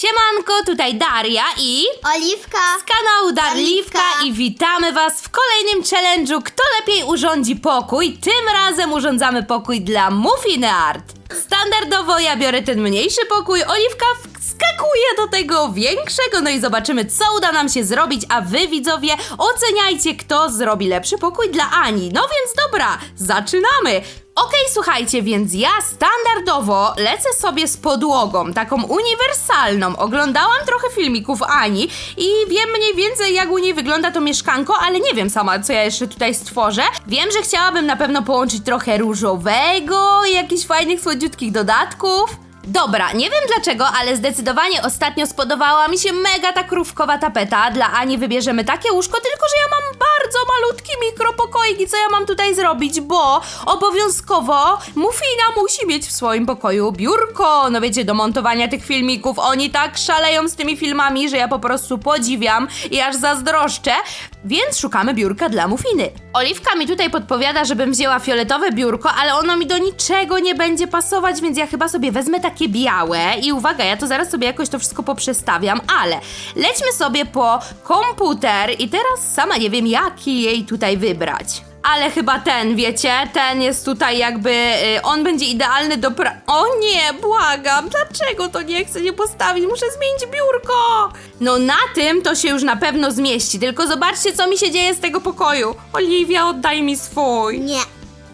Siemanko, tutaj Daria i Oliwka. z kanału Darliwka i witamy Was w kolejnym challenge'u Kto lepiej urządzi pokój? Tym razem urządzamy pokój dla Muffiny Art. Standardowo ja biorę ten mniejszy pokój, Oliwka wskakuje do tego większego, no i zobaczymy co uda nam się zrobić, a Wy widzowie oceniajcie kto zrobi lepszy pokój dla Ani. No więc dobra, zaczynamy! Okej, słuchajcie, więc ja standardowo lecę sobie z podłogą, taką uniwersalną. Oglądałam trochę filmików Ani i wiem mniej więcej jak u niej wygląda to mieszkanko, ale nie wiem sama, co ja jeszcze tutaj stworzę. Wiem, że chciałabym na pewno połączyć trochę różowego i jakichś fajnych, słodziutkich dodatków. Dobra, nie wiem dlaczego, ale zdecydowanie ostatnio spodobała mi się mega ta krówkowa tapeta. Dla Ani wybierzemy takie łóżko, tylko że ja mam bardzo malutki mikropokoik i co ja mam tutaj zrobić, bo obowiązkowo Mufina musi mieć w swoim pokoju biurko. No wiecie, do montowania tych filmików. Oni tak szaleją z tymi filmami, że ja po prostu podziwiam i aż zazdroszczę. Więc szukamy biurka dla Mufiny. Oliwka mi tutaj podpowiada, żebym wzięła fioletowe biurko, ale ono mi do niczego nie będzie pasować, więc ja chyba sobie wezmę takie białe. I uwaga, ja to zaraz sobie jakoś to wszystko poprzestawiam, ale lećmy sobie po komputer i teraz sama nie wiem, jaki jej tutaj wybrać. Ale chyba ten, wiecie, ten jest tutaj jakby, y, on będzie idealny do pra... O nie, błagam, dlaczego to nie chcę nie postawić? Muszę zmienić biurko! No na tym to się już na pewno zmieści, tylko zobaczcie, co mi się dzieje z tego pokoju. Oliwia, oddaj mi swój. Nie.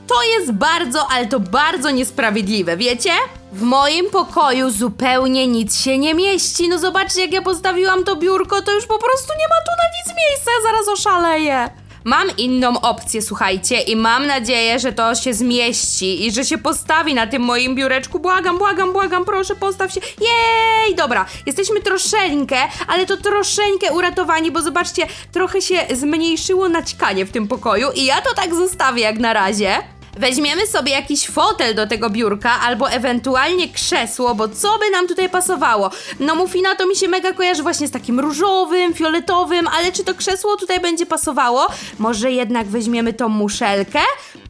To jest bardzo, ale to bardzo niesprawiedliwe, wiecie? W moim pokoju zupełnie nic się nie mieści. No zobaczcie, jak ja postawiłam to biurko, to już po prostu nie ma tu na nic miejsca, ja zaraz oszaleję. Mam inną opcję, słuchajcie, i mam nadzieję, że to się zmieści i że się postawi na tym moim biureczku. Błagam, błagam, błagam, proszę, postaw się. Jej, dobra, jesteśmy troszeczkę, ale to troszeczkę uratowani, bo zobaczcie, trochę się zmniejszyło naćkanie w tym pokoju i ja to tak zostawię jak na razie. Weźmiemy sobie jakiś fotel do tego biurka, albo ewentualnie krzesło, bo co by nam tutaj pasowało? No mufina to mi się mega kojarzy właśnie z takim różowym, fioletowym, ale czy to krzesło tutaj będzie pasowało? Może jednak weźmiemy tą muszelkę?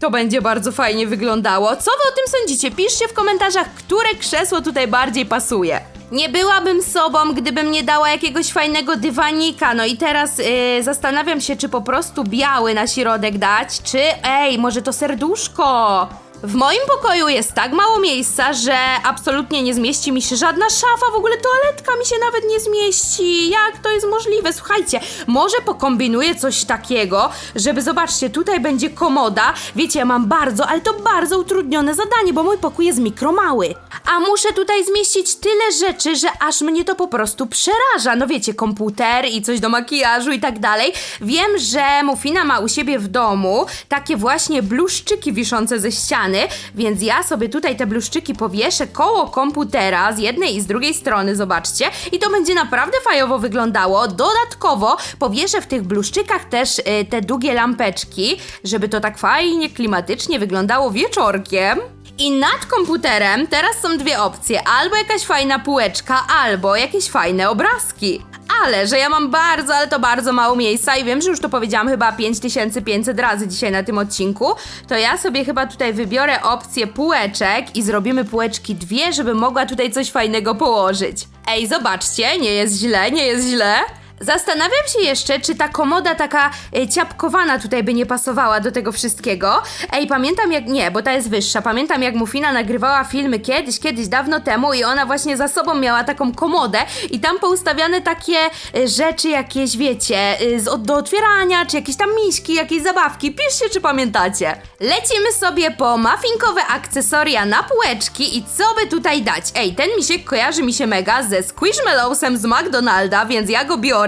To będzie bardzo fajnie wyglądało. Co wy o tym sądzicie? Piszcie w komentarzach, które krzesło tutaj bardziej pasuje. Nie byłabym sobą, gdybym nie dała jakiegoś fajnego dywanika. No i teraz yy, zastanawiam się, czy po prostu biały na środek dać, czy ej, może to serduszko. W moim pokoju jest tak mało miejsca, że absolutnie nie zmieści mi się żadna szafa, w ogóle toaletka mi się nawet nie zmieści. Jak to jest możliwe? Słuchajcie, może pokombinuję coś takiego, żeby zobaczcie, tutaj będzie komoda. Wiecie, ja mam bardzo, ale to bardzo utrudnione zadanie, bo mój pokój jest mikromały. A muszę tutaj zmieścić tyle rzeczy, że aż mnie to po prostu przeraża. No wiecie, komputer i coś do makijażu i tak dalej. Wiem, że Mufina ma u siebie w domu takie właśnie bluszczyki wiszące ze ściany, więc ja sobie tutaj te bluszczyki powieszę koło komputera z jednej i z drugiej strony, zobaczcie. I to będzie naprawdę fajowo wyglądało. Dodatkowo powieszę w tych bluszczykach też y, te długie lampeczki, żeby to tak fajnie, klimatycznie wyglądało wieczorkiem. I nad komputerem teraz są dwie opcje: albo jakaś fajna półeczka, albo jakieś fajne obrazki. Ale, że ja mam bardzo, ale to bardzo mało miejsca i wiem, że już to powiedziałam chyba 5500 razy dzisiaj na tym odcinku, to ja sobie chyba tutaj wybiorę opcję półeczek i zrobimy półeczki dwie, żeby mogła tutaj coś fajnego położyć. Ej, zobaczcie, nie jest źle, nie jest źle. Zastanawiam się jeszcze, czy ta komoda taka y, ciapkowana tutaj by nie pasowała do tego wszystkiego. Ej, pamiętam jak. Nie, bo ta jest wyższa. Pamiętam jak Mufina nagrywała filmy kiedyś, kiedyś, dawno temu i ona właśnie za sobą miała taką komodę i tam poustawiane takie y, rzeczy jakieś, wiecie, y, z, do otwierania, czy jakieś tam miśki, jakieś zabawki. Piszcie, czy pamiętacie. Lecimy sobie po muffinkowe akcesoria na półeczki i co by tutaj dać? Ej, ten misiek kojarzy mi się mega ze Squishmallowsem z McDonalda, więc ja go biorę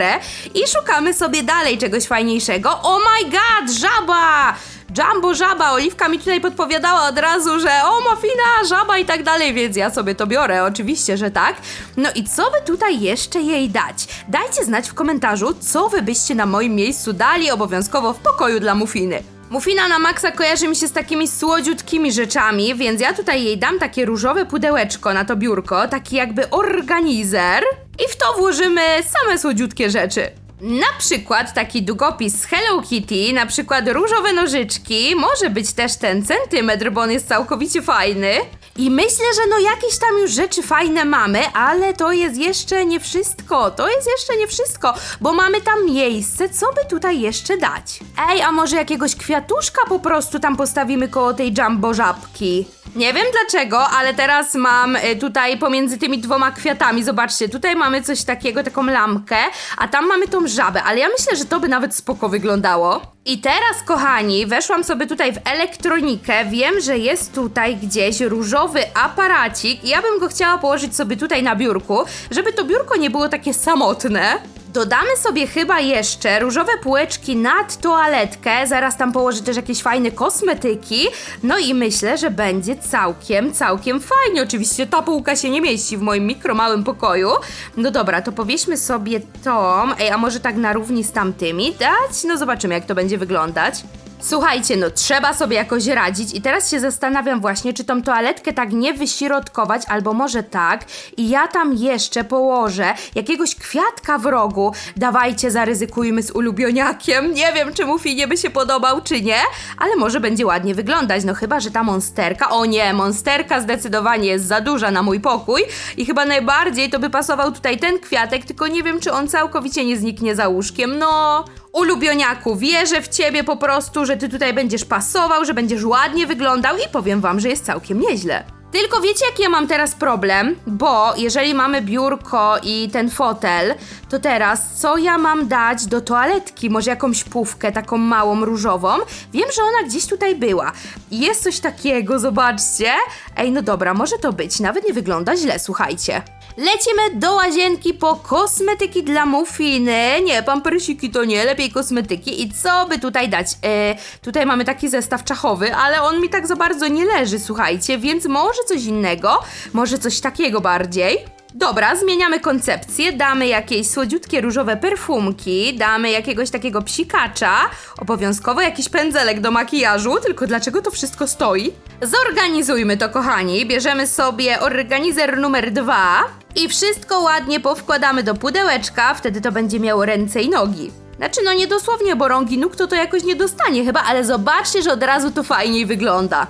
i szukamy sobie dalej czegoś fajniejszego. Oh my god, żaba! Jumbo żaba, Oliwka mi tutaj podpowiadała od razu, że o mafina, żaba i tak dalej, więc ja sobie to biorę, oczywiście, że tak. No i co by tutaj jeszcze jej dać? Dajcie znać w komentarzu, co wy byście na moim miejscu dali obowiązkowo w pokoju dla Mufiny. Mufina na maksa kojarzy mi się z takimi słodziutkimi rzeczami, więc ja tutaj jej dam takie różowe pudełeczko na to biurko, taki jakby organizer i w to włożymy same słodziutkie rzeczy. Na przykład taki długopis z Hello Kitty, na przykład różowe nożyczki, może być też ten centymetr, bo on jest całkowicie fajny. I myślę, że no jakieś tam już rzeczy fajne mamy, ale to jest jeszcze nie wszystko. To jest jeszcze nie wszystko, bo mamy tam miejsce, co by tutaj jeszcze dać. Ej, a może jakiegoś kwiatuszka po prostu tam postawimy koło tej jumbo żabki? Nie wiem dlaczego, ale teraz mam y, tutaj pomiędzy tymi dwoma kwiatami, zobaczcie, tutaj mamy coś takiego, taką lampkę, a tam mamy tą żabę, ale ja myślę, że to by nawet spoko wyglądało. I teraz, kochani, weszłam sobie tutaj w elektronikę, wiem, że jest tutaj gdzieś różowy aparacik ja bym go chciała położyć sobie tutaj na biurku, żeby to biurko nie było takie samotne. Dodamy sobie chyba jeszcze różowe półeczki nad toaletkę, zaraz tam położę też jakieś fajne kosmetyki, no i myślę, że będzie całkiem, całkiem fajnie. Oczywiście ta półka się nie mieści w moim mikromałym pokoju. No dobra, to powieśmy sobie tą, ej, a może tak na równi z tamtymi dać? No zobaczymy jak to będzie wyglądać. Słuchajcie, no trzeba sobie jakoś radzić i teraz się zastanawiam właśnie, czy tą toaletkę tak nie wyśrodkować, albo może tak i ja tam jeszcze położę jakiegoś kwiatka w rogu. Dawajcie, zaryzykujmy z ulubioniakiem. Nie wiem, czy mu Finie by się podobał, czy nie, ale może będzie ładnie wyglądać, no chyba, że ta monsterka, o nie, monsterka zdecydowanie jest za duża na mój pokój i chyba najbardziej to by pasował tutaj ten kwiatek, tylko nie wiem, czy on całkowicie nie zniknie za łóżkiem, no... Ulubioniaku, wierzę w ciebie po prostu, że ty tutaj będziesz pasował, że będziesz ładnie wyglądał i powiem wam, że jest całkiem nieźle. Tylko wiecie, jaki ja mam teraz problem? Bo jeżeli mamy biurko i ten fotel, to teraz co ja mam dać do toaletki? Może jakąś pufkę taką małą, różową? Wiem, że ona gdzieś tutaj była. Jest coś takiego, zobaczcie. Ej, no dobra, może to być. Nawet nie wygląda źle, słuchajcie. Lecimy do łazienki po kosmetyki dla Muffiny. Nie, pampersiki to nie, lepiej kosmetyki. I co by tutaj dać? E, tutaj mamy taki zestaw czachowy, ale on mi tak za bardzo nie leży, słuchajcie, więc może coś innego, może coś takiego bardziej. Dobra, zmieniamy koncepcję, damy jakieś słodziutkie różowe perfumki, damy jakiegoś takiego psikacza, obowiązkowo jakiś pędzelek do makijażu, tylko dlaczego to wszystko stoi? Zorganizujmy to, kochani. Bierzemy sobie organizer numer dwa i wszystko ładnie powkładamy do pudełeczka, wtedy to będzie miało ręce i nogi. Znaczy, no nie dosłownie, bo rągi nóg to to jakoś nie dostanie chyba, ale zobaczcie, że od razu to fajniej wygląda.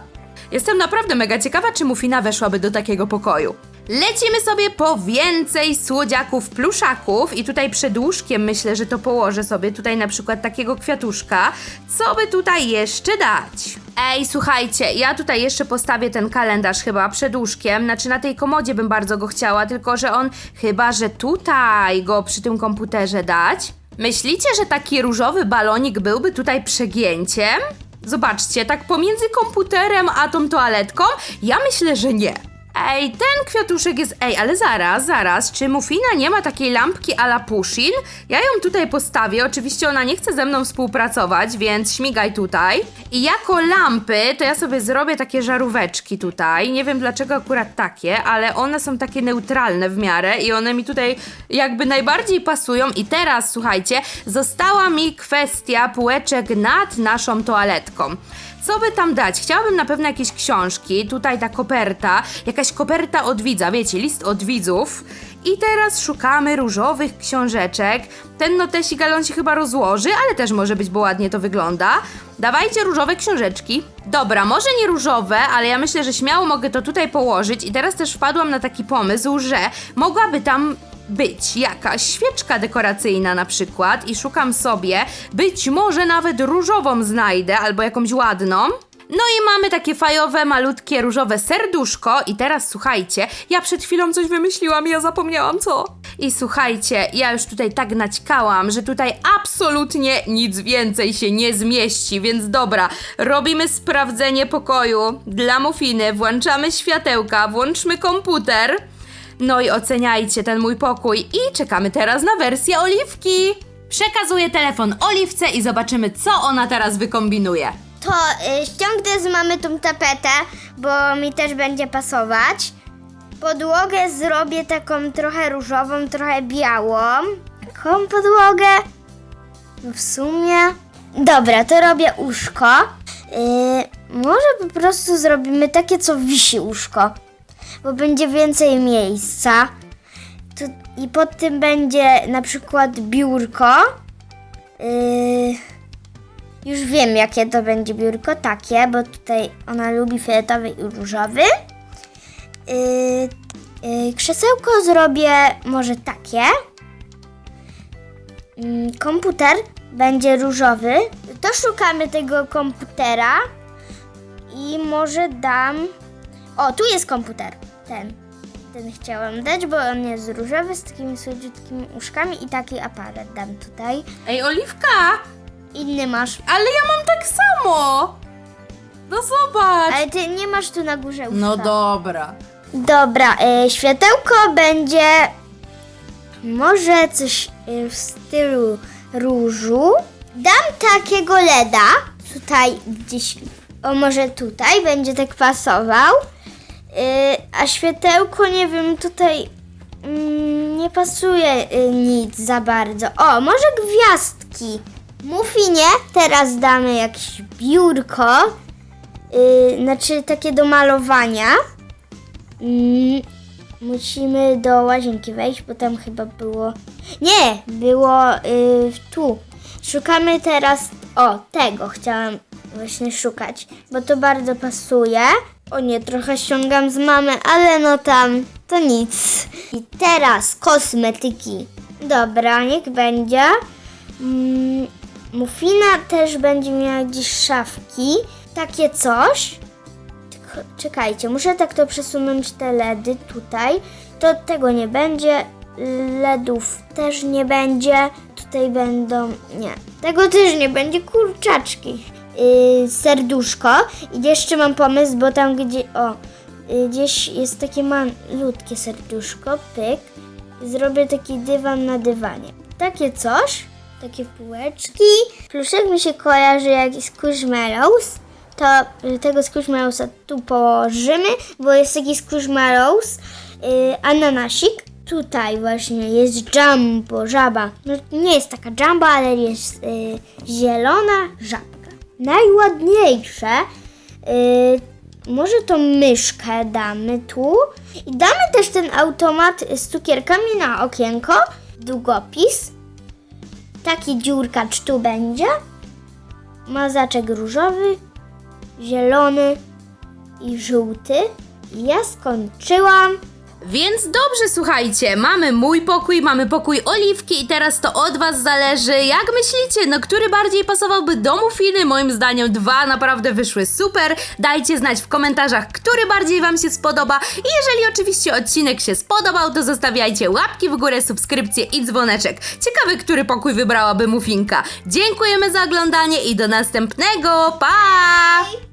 Jestem naprawdę mega ciekawa, czy Mufina weszłaby do takiego pokoju. Lecimy sobie po więcej słodziaków, pluszaków i tutaj przed łóżkiem myślę, że to położę sobie tutaj na przykład takiego kwiatuszka. Co by tutaj jeszcze dać? Ej, słuchajcie, ja tutaj jeszcze postawię ten kalendarz chyba przed łóżkiem, znaczy na tej komodzie bym bardzo go chciała, tylko że on chyba, że tutaj go przy tym komputerze dać. Myślicie, że taki różowy balonik byłby tutaj przegięciem? Zobaczcie, tak pomiędzy komputerem a tą toaletką? Ja myślę, że nie. Ej, ten kwiatuszek jest. Ej, ale zaraz, zaraz. Czy Mufina nie ma takiej lampki a la Pushin? Ja ją tutaj postawię. Oczywiście ona nie chce ze mną współpracować, więc śmigaj tutaj. I jako lampy, to ja sobie zrobię takie żaróweczki tutaj. Nie wiem dlaczego akurat takie, ale one są takie neutralne w miarę i one mi tutaj jakby najbardziej pasują. I teraz, słuchajcie, została mi kwestia półeczek nad naszą toaletką. Co by tam dać? Chciałabym na pewno jakieś książki, tutaj ta koperta, jakaś koperta od widza, wiecie, list od widzów. I teraz szukamy różowych książeczek. Ten notesik, ale się chyba rozłoży, ale też może być, bo ładnie to wygląda. Dawajcie różowe książeczki. Dobra, może nie różowe, ale ja myślę, że śmiało mogę to tutaj położyć. I teraz też wpadłam na taki pomysł, że mogłaby tam być jakaś świeczka dekoracyjna na przykład i szukam sobie, być może nawet różową znajdę albo jakąś ładną. No i mamy takie fajowe, malutkie, różowe serduszko i teraz słuchajcie, ja przed chwilą coś wymyśliłam i ja zapomniałam co. I słuchajcie, ja już tutaj tak naćkałam, że tutaj absolutnie nic więcej się nie zmieści, więc dobra, robimy sprawdzenie pokoju dla Mufiny, włączamy światełka, włączmy komputer. No i oceniajcie ten mój pokój i czekamy teraz na wersję Oliwki. Przekazuję telefon Oliwce i zobaczymy, co ona teraz wykombinuje. To y, ściągnę z mamy tą tapetę, bo mi też będzie pasować. Podłogę zrobię taką trochę różową, trochę białą. Taką podłogę. No w sumie. Dobra, to robię łóżko. Y, może po prostu zrobimy takie, co wisi łóżko, bo będzie więcej miejsca. Tu, I pod tym będzie na przykład biurko. Y, już wiem, jakie to będzie biurko, takie, bo tutaj ona lubi fioletowy i różowy. Yy, yy, krzesełko zrobię może takie. Mm, komputer będzie różowy. To szukamy tego komputera. I może dam. O, tu jest komputer. Ten. Ten chciałam dać, bo on jest różowy z takimi słodziutkimi uszkami i taki aparat dam tutaj. Ej, Oliwka, Inny masz. ale ja mam tak samo. No zobacz. Ale ty nie masz tu na górze uszka. No dobra. Dobra, y, światełko będzie może coś y, w stylu różu. Dam takiego LEDa, tutaj gdzieś, o może tutaj będzie tak pasował. Y, a światełko, nie wiem, tutaj mm, nie pasuje y, nic za bardzo. O, może gwiazdki. Muffinie teraz damy jakieś biurko, y, znaczy takie do malowania. Mm, musimy do łazienki wejść, bo tam chyba było. Nie, było tu. Szukamy teraz. O, tego chciałam właśnie szukać, bo to bardzo pasuje. O nie, trochę ściągam z mamy, ale no tam to nic. I teraz kosmetyki. Dobra, niech będzie. Mm, Mufina też będzie miała gdzieś szafki. Takie coś. Czekajcie, muszę tak to przesunąć te LEDy tutaj. To tego nie będzie. LEDów też nie będzie. Tutaj będą. Nie. Tego też nie będzie. Kurczaczki. Yy, serduszko. I jeszcze mam pomysł, bo tam gdzie. O. Yy, gdzieś jest takie malutkie serduszko. Pyk. Zrobię taki dywan na dywanie. Takie coś. Takie półeczki. Pluszek mi się kojarzy jak Squishmallows to y, tego Squishmallowsa tu położymy, bo jest taki Squishmallows, yy, ananasik. Tutaj właśnie jest jumbo, żaba. No nie jest taka jumbo, ale jest y, zielona żabka. Najładniejsze, y, może tą myszkę damy tu i damy też ten automat z cukierkami na okienko, długopis. Taki dziurkacz tu będzie. Mazaczek różowy, zielony i żółty. I Ja skończyłam. Więc dobrze, słuchajcie, mamy mój pokój, mamy pokój Oliwki i teraz to od was zależy. Jak myślicie, no który bardziej pasowałby do Mufiny? Moim zdaniem dwa naprawdę wyszły super. Dajcie znać w komentarzach, który bardziej wam się spodoba. I jeżeli oczywiście odcinek się spodobał, to zostawiajcie łapki w górę, subskrypcję i dzwoneczek. Ciekawy, który pokój wybrałaby Mufinka. Dziękujemy za oglądanie i do następnego. Pa!